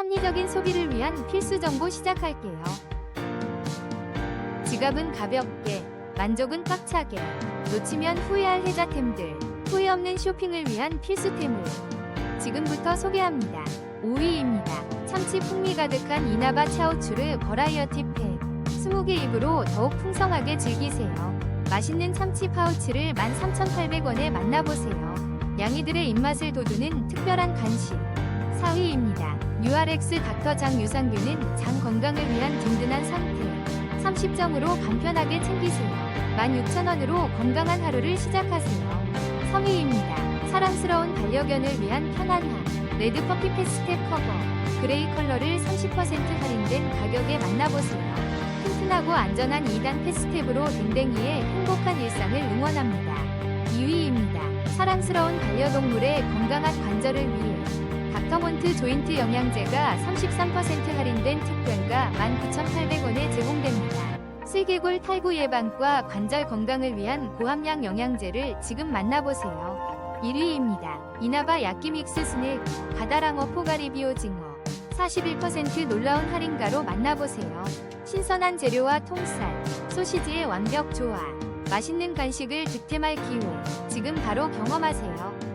합리적인 소비를 위한 필수 정보 시작할게요. 지갑은 가볍게, 만족은 꽉차게, 놓치면 후회할 혜자템들, 후회 없는 쇼핑을 위한 필수템을 지금부터 소개합니다. 5위입니다. 참치 풍미 가득한 이나바 차오추르 버라이어티 팩. 20개 입으로 더욱 풍성하게 즐기세요. 맛있는 참치 파우치를 13,800원에 만나보세요. 양이들의 입맛을 돋우는 특별한 간식. 4위입니다. URX 닥터 장 유산균은 장 건강을 위한 든든한 상태. 30점으로 간편하게 챙기세요. 16,000원으로 건강한 하루를 시작하세요. 3위입니다. 사랑스러운 반려견을 위한 편안함. 레드 퍼피 패스텝 커버. 그레이 컬러를 30% 할인된 가격에 만나보세요. 튼튼하고 안전한 2단 패스텝으로 댕댕이의 행복한 일상을 응원합니다. 2위입니다. 사랑스러운 반려동물의 건강한 관절을 위해 닥터몬트 조인트 영양제가 33% 할인된 특별가 19,800원에 제공됩니다. 슬개골 탈구 예방과 관절 건강을 위한 고함량 영양제를 지금 만나보세요. 1위입니다. 이나바 야끼믹스 스낵 가다랑어 포가리 비오 징어 41% 놀라운 할인가로 만나보세요. 신선한 재료와 통살, 소시지의 완벽 조화, 맛있는 간식을 득템할 기회 지금 바로 경험하세요.